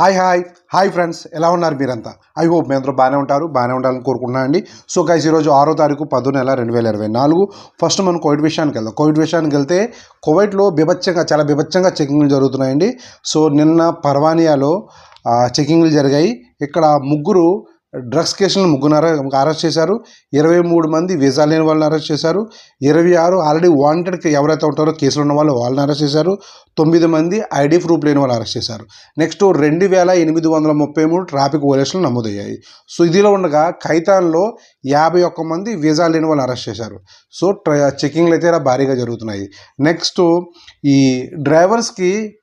Hi hi. Hi friends. ఎలా ఉన్నారు మీరంతా? ఐ హోప్ మీ అందరూ బాగానే ఉంటారు. బాగానే ఉండాలని కోరుకుంటున్నాను అండి సో గైస్ ఈరోజు ఆరో తారీఖు పదో నెల రెండు వేల ఇరవై నాలుగు. ఫస్ట్ మనం కోవిడ్ విషయానికి వెళ్దాం. కోవిడ్ విషయానికి వెళ్తే కోవిడ్లో బీభత్సంగా చాలా బీభత్సంగా చెకింగ్లు జరుగుతున్నాయండి. సో నిన్న పర్వానియాలో చెకింగ్లు జరిగాయి. ఇక్కడ ముగ్గురు డ్రగ్స్ కేసులను ముగ్గురు అరెస్ట్ చేశారు. ఇరవై మూడు మంది వీసా లేని వాళ్ళని అరెస్ట్ చేశారు. ఇరవై ఆరు ఆల్రెడీ వాంటెడ్ ఎవరైతే ఉంటారో కేసులు ఉన్న వాళ్ళు వాళ్ళని అరెస్ట్ చేశారు. తొమ్మిది మంది ఐడి ప్రూఫ్ లేని వాళ్ళు అరెస్ట్ చేశారు. నెక్స్ట్ రెండు వేల ఎనిమిది వందల ముప్పై మూడు ట్రాఫిక్ పోలీసులు నమోదయ్యాయి. సో ఇదిలో ఉండగా ఖైతాన్లో యాభై ఒక్క మంది వీసా లేని వాళ్ళు అరెస్ట్ చేశారు. సో చెకింగ్లు అయితే ఇలా భారీగా జరుగుతున్నాయి. నెక్స్ట్ ఈ డ్రైవర్స్కి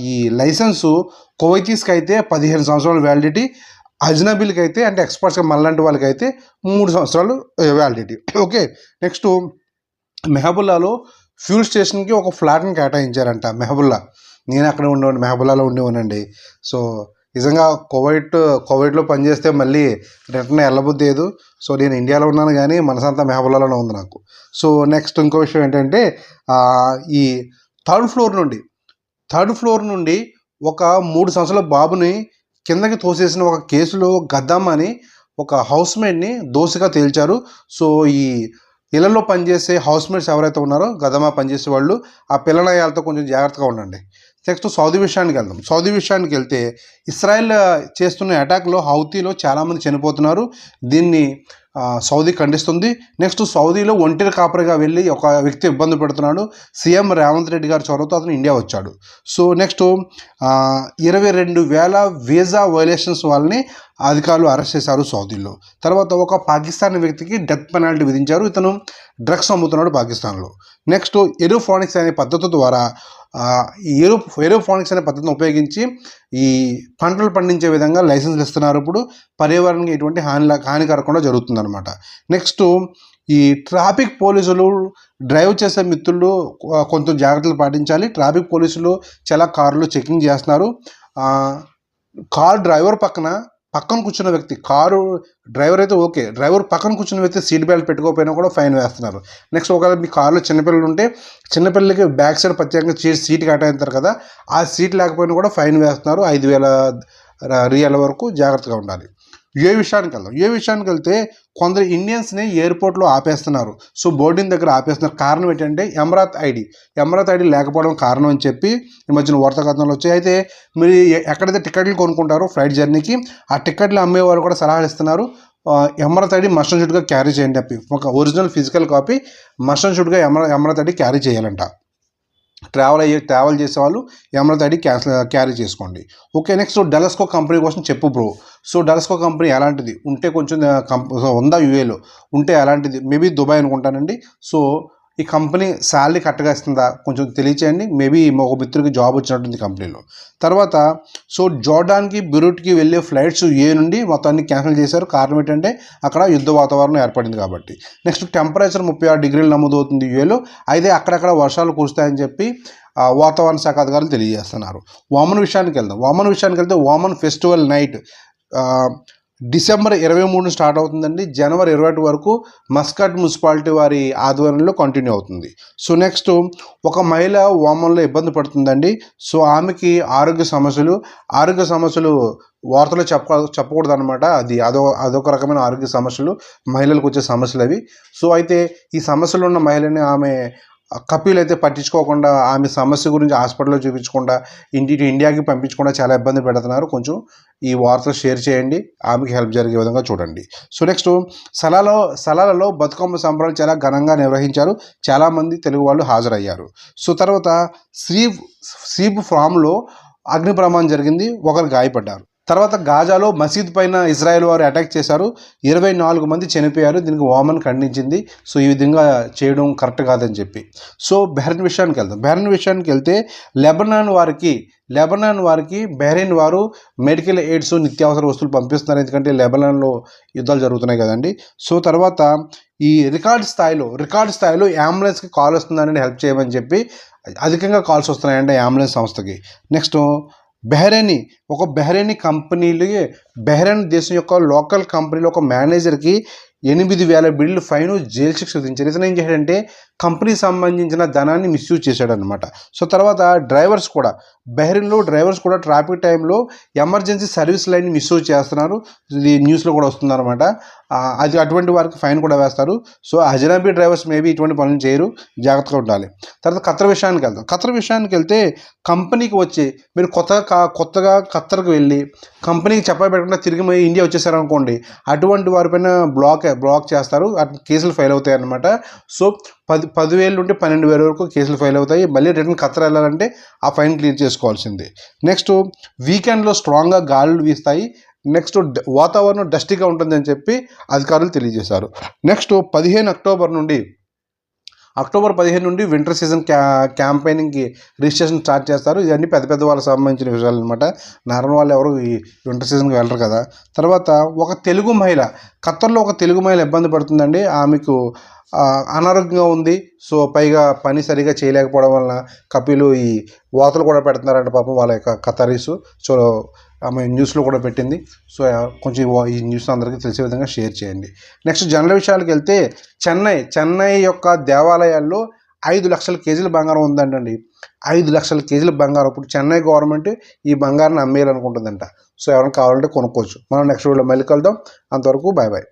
ఈ లైసెన్సు కువైతీస్కి అయితే పదిహేను సంవత్సరాల వ్యాలిడిటీ అజ్నబీలకి అయితే అంటే ఎక్స్పర్ట్స్గా మళ్ళంటి వాళ్ళకి అయితే మూడు సంవత్సరాలు వ్యాలిడిటీ ఓకే నెక్స్ట్ మెహబుల్లాలో ఫ్యూల్ స్టేషన్కి ఒక ఫ్లాట్ని కేటాయించారంట మెహబుల్లా. నేను అక్కడ ఉండేవాడిని మెహబుల్లాలో ఉండేవానండి. సో నిజంగా కోవిడ్ కోవిడ్లో పనిచేస్తే మళ్ళీ రిటర్న్ వెళ్ళబుద్ది లేదు సో నేను ఇండియాలో ఉన్నాను కానీ మనసంతా మెహబుల్లాలోనే ఉంది నాకు. సో నెక్స్ట్ ఇంకో విషయం ఏంటంటే ఈ థర్డ్ ఫ్లోర్ నుండి థర్డ్ ఫ్లోర్ నుండి ఒక మూడు సంవత్సరాల బాబుని కిందకి తోసేసిన ఒక కేసులో గద్దాం అని ఒక హౌస్ మేడ్ని దోషిగా తేల్చారు. సో ఈ ఇళ్ళలో పనిచేసే హౌస్మేట్స్ ఎవరైతే ఉన్నారో గదమా పనిచేసే వాళ్ళు ఆ పిల్లలయాలతో కొంచెం జాగ్రత్తగా ఉండండి. నెక్స్ట్ సౌదీ విషయానికి వెళ్దాం. సౌదీ విషయానికి వెళ్తే ఇస్రాయెల్ చేస్తున్న అటాక్లో హౌతీలో చాలామంది చనిపోతున్నారు. దీన్ని సౌదీ ఖండిస్తుంది. నెక్స్ట్ సౌదీలో ఒంటరి కాపరిగా వెళ్ళి ఒక వ్యక్తి ఇబ్బంది పెడుతున్నాడు. సీఎం రేవంత్ రెడ్డి గారి చొరవతో అతను ఇండియా వచ్చాడు. సో నెక్స్ట్ ఇరవై రెండు వేల వీసా వైలేషన్స్ వాళ్ళని అధికారులు అరెస్ట్ చేశారు సౌదీలో. తర్వాత ఒక పాకిస్తాన్ వ్యక్తికి డెత్ పెనాల్టీ విధించారు. ఇతను డ్రగ్స్ అమ్ముతున్నాడు పాకిస్తాన్లో. నెక్స్ట్ ఎరోఫానిక్స్ అనే పద్ధతి ద్వారా ఏరో ఏరోఫానిక్స్ అనే పద్ధతిని ఉపయోగించి ఈ పంటలు పండించే విధంగా లైసెన్స్లు ఇస్తున్నారు. ఇప్పుడు పర్యావరణకి ఎటువంటి హాని హాని కలగకుండా జరుగుతుందన్నమాట. నెక్స్ట్ ఈ ట్రాఫిక్ పోలీసులు డ్రైవ్ చేసే మిత్రులు కొంత జాగ్రత్తలు పాటించాలి. ట్రాఫిక్ పోలీసులు చాలా కార్లు చెకింగ్ చేస్తున్నారు. కార్ డ్రైవర్ పక్కన పక్కన కూర్చున్న వ్యక్తి కారు డ్రైవర్ అయితే ఓకే. డ్రైవర్ పక్కన కూర్చున్న వ్యక్తి సీట్ బెల్ట్ పెట్టుకోకపోయినా కూడా ఫైన్ వేస్తున్నారు. నెక్స్ట్ ఒకవేళ మీ కారులో చిన్నపిల్లలు ఉంటే చిన్నపిల్లలకి బ్యాక్ సైడ్ ప్రత్యేకంగా సీట్ సీట్ కేటాయిస్తారు కదా ఆ సీట్ లేకపోయినా కూడా ఫైన్ వేస్తున్నారు. ఐదు వేల రియల్ వరకు జాగ్రత్తగా ఉండాలి. ఏ విషయానికి వెళ్దాం? ఏ విషయానికి వెళ్తే కొందరు ఇండియన్స్ని ఎయిర్పోర్ట్లో ఆపేస్తున్నారు. సో బోర్డింగ్ దగ్గర ఆపేస్తున్నారు. కారణం ఏంటంటే ఎమరాత్ ఐడి. ఎమరాత్ ఐడి లేకపోవడం కారణం అని చెప్పి ఈ మధ్యన వార్తాకథనాలు వచ్చాయి. అయితే మీరు ఎక్కడైతే టికెట్లు కొనుక్కుంటారో ఫ్లైట్ జర్నీకి ఆ టికెట్లు అమ్మేవారు కూడా సలహాలు ఇస్తున్నారు. ఎమరత్ ఐడి మస్ట్ షూట్గా షుడ్గా క్యారీ చేయండి చెప్పి. ఒక ఒరిజినల్ ఫిజికల్ కాపీ మస్ట్ షూట్గా షుడ్గా ఎమర ఎమరత్ ఐడి క్యారీ చేయాలంట. ట్రావెల్ అయ్యే ట్రావెల్ చేసేవాళ్ళు ఎంఎల్ ఎమరత్ ఐడి క్యాన్సిల్ క్యారీ చేసుకోండి. ఓకే నెక్స్ట్ డెలస్కో కంపెనీ కోసం చెప్పు బ్రో. సో డెలస్కో కంపెనీ ఎలాంటిది? ఉంటే కొంచెం కంప్ ఉందా యూఏలో? ఉంటే ఎలాంటిది? మేబీ దుబాయ్ అనుకుంటానండి. సో ఈ కంపెనీ శాలరీ కరెక్ట్గా ఇస్తుందా కొంచెం తెలియచేయండి. మేబీ ఒక మిత్రుడికి జాబ్ వచ్చినట్టుంది కంపెనీలో. తర్వాత సో జోర్డాన్కి బిరూట్కి వెళ్ళే ఫ్లైట్స్ ఏ నుండి మొత్తాన్ని క్యాన్సిల్ చేశారు. కారణం ఏంటంటే అక్కడ యుద్ధ వాతావరణం ఏర్పడింది కాబట్టి. నెక్స్ట్ టెంపరేచర్ ముప్పై ఆరు డిగ్రీలు నమోదవుతుంది యూఏలో అయితే అక్కడక్కడ వర్షాలు కురుస్తాయని చెప్పి వాతావరణ శాఖ అధికారులు తెలియజేస్తున్నారు. వామన్ విషయానికి వెళ్దాం వామన్ విషయానికి వెళ్తే వామన్ ఫెస్టివల్ నైట్ డిసెంబర్ ఇరవై మూడు స్టార్ట్ అవుతుందండి. జనవరి ఇరవై ఒకటి వరకు మస్కట్ మున్సిపాలిటీ వారి ఆధ్వర్యంలో కంటిన్యూ అవుతుంది. సో నెక్స్ట్ ఒక మహిళ వామంలో ఇబ్బంది పడుతుందండి. సో ఆమెకి ఆరోగ్య సమస్యలు ఆరోగ్య సమస్యలు వార్తలు చెప్ప చెప్పకూడదు అనమాట అది అదో అదొక రకమైన ఆరోగ్య సమస్యలు మహిళలకు వచ్చే సమస్యలు అవి. సో అయితే ఈ సమస్యలు ఉన్న మహిళని ఆమె కపిల్ అయితే పట్టించుకోకుండా ఆమె సమస్య గురించి హాస్పిటల్లో చూపించకుండా ఇంటి ఇండియాకి పంపించకుండా చాలా ఇబ్బంది పెడుతున్నారు. కొంచెం ఈ వార్తలు షేర్ చేయండి. ఆమెకి హెల్ప్ జరిగే విధంగా చూడండి. సో నెక్స్ట్ సలాలో సలాలలో బతుకమ్మ సంబరాలు చాలా ఘనంగా నిర్వహించారు. చాలామంది తెలుగు వాళ్ళు హాజరయ్యారు. సో తర్వాత సీబ్ సీబ్ ఫామ్లో అగ్ని ప్రమాదం జరిగింది. ఒకరు గాయపడ్డారు. తర్వాత గాజాలో మసీద్ పైన ఇజ్రాయెల్ వారు అటాక్ చేశారు. ఇరవై నాలుగు మంది చనిపోయారు. దీనికి ఓమన్ ఖండించింది. సో ఈ విధంగా చేయడం కరెక్ట్ కాదని చెప్పి. సో బెహ్రెన్ విషయానికి వెళ్దాం. బెహ్రెన్ విషయానికి వెళ్తే లెబనాన్ వారికి లెబనాన్ వారికి బెహ్రెయిన్ వారు మెడికల్ ఎయిడ్స్ నిత్యావసర వస్తువులు పంపిస్తున్నారు. ఎందుకంటే లెబనాన్లో యుద్ధాలు జరుగుతున్నాయి కదండి. సో తర్వాత ఈ రికార్డ్ స్థాయిలో రికార్డ్ స్థాయిలో అంబులెన్స్కి కాల్ వస్తుందని హెల్ప్ చేయమని చెప్పి అధికంగా కాల్స్ వస్తున్నాయండి అంబులెన్స్ సంస్థకి. నెక్స్ట్ బెహ్రెయిన్ ఒక బెహ్రెయిన్ కంపెనీలు బెహ్రెయిన్ దేశం యొక్క లోకల్ కంపెనీలో ఒక మేనేజర్కి ఎనిమిది వేల బిల్లు ఫైన్ జైలు శిక్ష విధించారు. ఇతను ఏం చేశాడంటే కంపెనీకి సంబంధించిన ధనాన్ని మిస్యూజ్ చేశాడనమాట సో తర్వాత డ్రైవర్స్ కూడా బెహ్రీన్లో డ్రైవర్స్ కూడా ట్రాఫిక్ టైంలో ఎమర్జెన్సీ సర్వీస్ లైన్ మిస్యూజ్ చేస్తున్నారు. ఇది న్యూస్లో కూడా వస్తుందన్నమాట. అది అటువంటి వారికి ఫైన్ కూడా వేస్తారు. సో అజనాబీ డ్రైవర్స్ మేబీ ఇటువంటి పనులు చేయరు. జాగ్రత్తగా ఉండాలి. తర్వాత ఖత్తర్ విషయానికి వెళ్తాం ఖత్తర్ విషయానికి వెళ్తే కంపెనీకి వచ్చి మీరు కొత్తగా కా- కొత్తగా ఖత్తర్కి వెళ్ళి కంపెనీకి చెప్పబెట్టకుండా తిరిగి ఇండియా వచ్చేసారనుకోండి అటువంటి వారిపైన బ్లాక్ బ్లాక్ చేస్తారు. అటు కేసులు ఫైల్ అవుతాయి అన్నమాట సో పది పదివేలు నుండి పన్నెండు వేల వరకు కేసులు ఫైల్ అవుతాయి. మళ్ళీ రిటర్న్ ఖత్తర్ వెళ్ళాలంటే ఆ ఫైన్ క్లియర్ చేసుకోవాల్సిందే. నెక్స్ట్ వీకెండ్లో స్ట్రాంగ్గా గాలులు వీస్తాయి. నెక్స్ట్ వాతావరణం డస్టీగా ఉంటుందని చెప్పి అధికారులు తెలియజేశారు. నెక్స్ట్ పదిహేను అక్టోబర్ నుండి అక్టోబర్ పదిహేను నుండి వింటర్ సీజన్ క్యా క్యాంపెయినింగ్కి రిజిస్ట్రేషన్ స్టార్ట్ చేస్తారు. ఇవన్నీ పెద్ద పెద్ద వాళ్ళకి సంబంధించిన విషయాలు అనమాట నార్మల్ వాళ్ళు ఎవరు ఈ వింటర్ సీజన్కి వెళ్ళరు కదా. తర్వాత ఒక తెలుగు మహిళ ఖత్తర్లో ఒక తెలుగు మహిళ ఇబ్బంది పడుతుందండి. ఆమెకు అనారోగ్యంగా ఉంది. సో పైగా పని సరిగా చేయలేకపోవడం వలన కపిలు ఈ వాతలు కూడా పెడుతున్నారంట పాపం వాళ్ళ యొక్క కతరీసు సో ఆమె న్యూస్లో కూడా పెట్టింది. సో కొంచెం ఈ న్యూస్ అందరికీ తెలిసే విధంగా షేర్ చేయండి. నెక్స్ట్ జనరల్ విషయాలకు వెళ్తే చెన్నై చెన్నై యొక్క దేవాలయాల్లో ఐదు లక్షల కేజీల బంగారం ఉందంటండి. ఐదు లక్షల కేజీల బంగారం. ఇప్పుడు చెన్నై గవర్నమెంట్ ఈ బంగారాన్ని అమ్మేయాలనుకుంటుందంట. సో ఎవరైనా కావాలంటే కొనుక్కోవచ్చు. మనం నెక్స్ట్ వీడియోలో మళ్ళీ కలుద్దాం. అంతవరకు బాయ్ బాయ్